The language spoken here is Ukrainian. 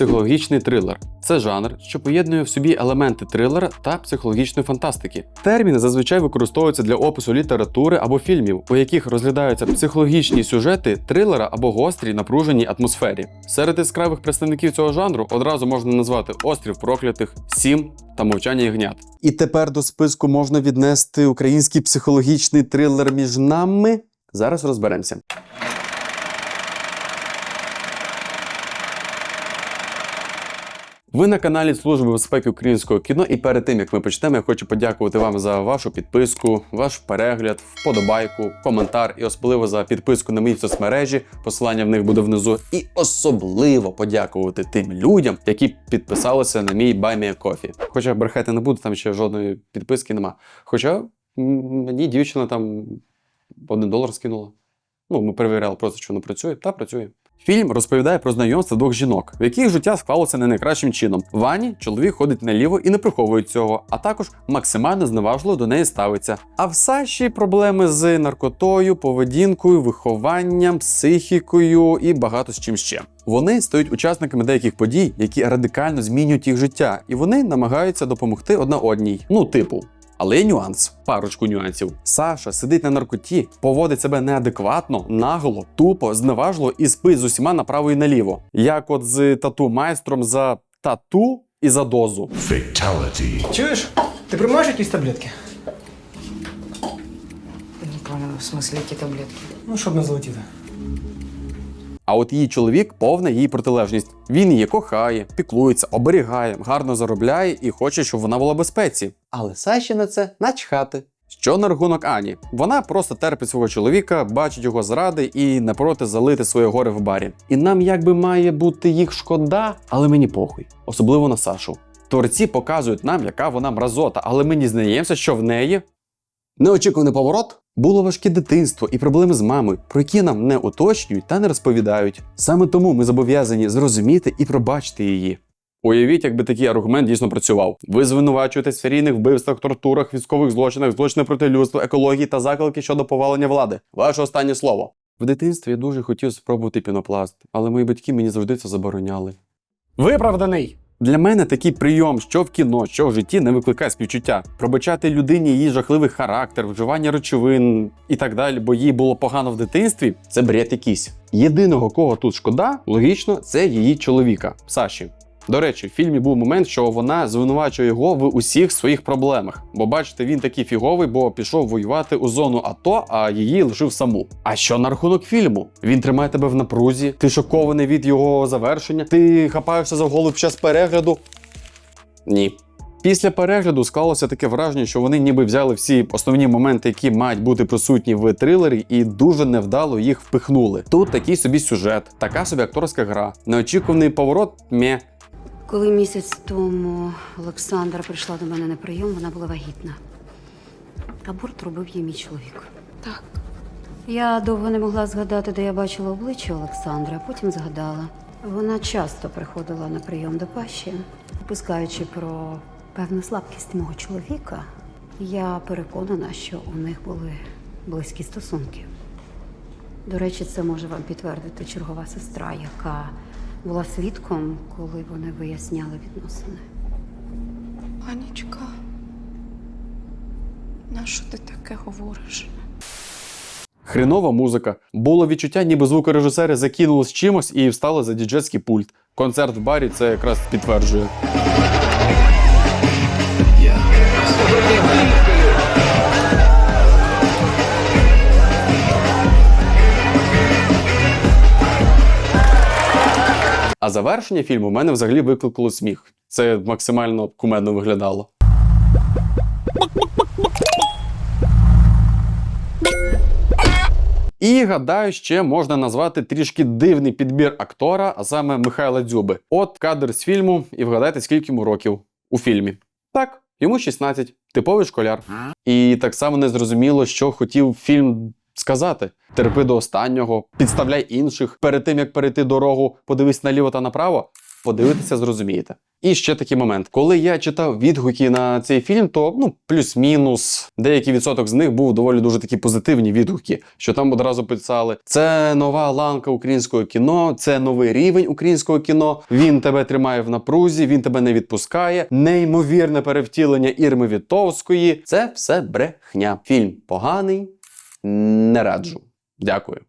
психологічний трилер. Це жанр, що поєднує в собі елементи трилера та психологічної фантастики. Термін зазвичай використовується для опису літератури або фільмів, у яких розглядаються психологічні сюжети трилера або гострій напруженій атмосфері. Серед яскравих представників цього жанру одразу можна назвати Острів проклятих, Сім та Мовчання ягнят. І тепер до списку можна віднести український психологічний трилер між нами. Зараз розберемося. Ви на каналі Служби безпеки українського кіно, і перед тим як ми почнемо, я хочу подякувати вам за вашу підписку, ваш перегляд, вподобайку, коментар і особливо за підписку на мої соцмережі. Посилання в них буде внизу. І особливо подякувати тим людям, які підписалися на мій Coffee. Хоча брехати не буду, там ще жодної підписки нема. Хоча мені дівчина там один долар скинула. Ну, ми перевіряли просто, чи воно працює, та працює. Фільм розповідає про знайомство двох жінок, в яких життя склалося не найкращим чином. Вані чоловік ходить наліво і не приховує цього, а також максимально зневажливо до неї ставиться. А в Саші проблеми з наркотою, поведінкою, вихованням, психікою і багато з чим ще. Вони стають учасниками деяких подій, які радикально змінюють їх життя, і вони намагаються допомогти одна одній. Ну, типу. Але є нюанс, парочку нюансів. Саша сидить на наркоті, поводить себе неадекватно, нагло, тупо, зневажливо і спить з усіма направо і наліво. Як от з тату майстром за тату і за дозу. Fatality. Чуєш? Ти приймаєш якісь таблетки? Не поняла, в смысле, які таблетки? Ну, щоб не злетіти. А от її чоловік повна її протилежність. Він її кохає, піклується, оберігає, гарно заробляє і хоче, щоб вона була в безпеці. Але Саші на це начхати. Що на рахунок Ані? Вона просто терпить свого чоловіка, бачить його зради і не проти залити своє горе в барі. І нам якби має бути їх шкода, але мені похуй, особливо на Сашу. Творці показують нам, яка вона мразота, але ми дізнаємося, що в неї Неочікуваний поворот було важке дитинство і проблеми з мамою, про які нам не уточнюють та не розповідають. Саме тому ми зобов'язані зрозуміти і пробачити її. Уявіть, якби такий аргумент дійсно працював. Ви звинувачуєте в серійних вбивствах, тортурах, військових злочинах, злочинах проти людства, екології та заклики щодо повалення влади. Ваше останнє слово. В дитинстві я дуже хотів спробувати пінопласт, але мої батьки мені завжди це забороняли. Виправданий. Для мене такий прийом, що в кіно, що в житті, не викликає співчуття. Пробачати людині її жахливий характер, вживання речовин і так далі, бо їй було погано в дитинстві, це бред якийсь. Єдиного, кого тут шкода, логічно, це її чоловіка Саші. До речі, в фільмі був момент, що вона звинувачує його в усіх своїх проблемах. Бо бачите, він такий фіговий, бо пішов воювати у зону АТО, а її лишив саму. А що на рахунок фільму? Він тримає тебе в напрузі, ти шокований від його завершення, ти хапаєшся за голову під час перегляду. Ні. Після перегляду склалося таке враження, що вони ніби взяли всі основні моменти, які мають бути присутні в трилері, і дуже невдало їх впихнули. Тут такий собі сюжет, така собі акторська гра, неочікуваний поворот мє. Коли місяць тому Олександра прийшла до мене на прийом, вона була вагітна. Аборт робив їй мій чоловік. Так. Я довго не могла згадати, де я бачила обличчя Олександра, а потім згадала. Вона часто приходила на прийом до Паші, опускаючи про певну слабкість мого чоловіка. Я переконана, що у них були близькі стосунки. До речі, це може вам підтвердити чергова сестра, яка була свідком, коли вони виясняли відносини. Анічка, на що ти таке говориш? Хренова музика. Було відчуття, ніби звукорежисери закинули з чимось і встали за діджейський пульт. Концерт в барі це якраз підтверджує. А завершення фільму у мене взагалі викликало сміх. Це максимально кумедно виглядало. І гадаю, ще можна назвати трішки дивний підбір актора, а саме Михайла Дзюби. От кадр з фільму, і вгадайте, скільки йому років у фільмі. Так, йому 16, типовий школяр. І так само не зрозуміло, що хотів фільм сказати. Терпи до останнього, підставляй інших. Перед тим як перейти дорогу, подивись наліво та направо. подивитеся, зрозумієте. І ще такий момент. Коли я читав відгуки на цей фільм, то ну плюс-мінус деякий відсоток з них був доволі дуже такі позитивні відгуки, що там одразу писали: це нова ланка українського кіно, це новий рівень українського кіно. Він тебе тримає в напрузі, він тебе не відпускає. Неймовірне перевтілення Ірми Вітовської. Це все брехня. Фільм поганий, не раджу. Дякую.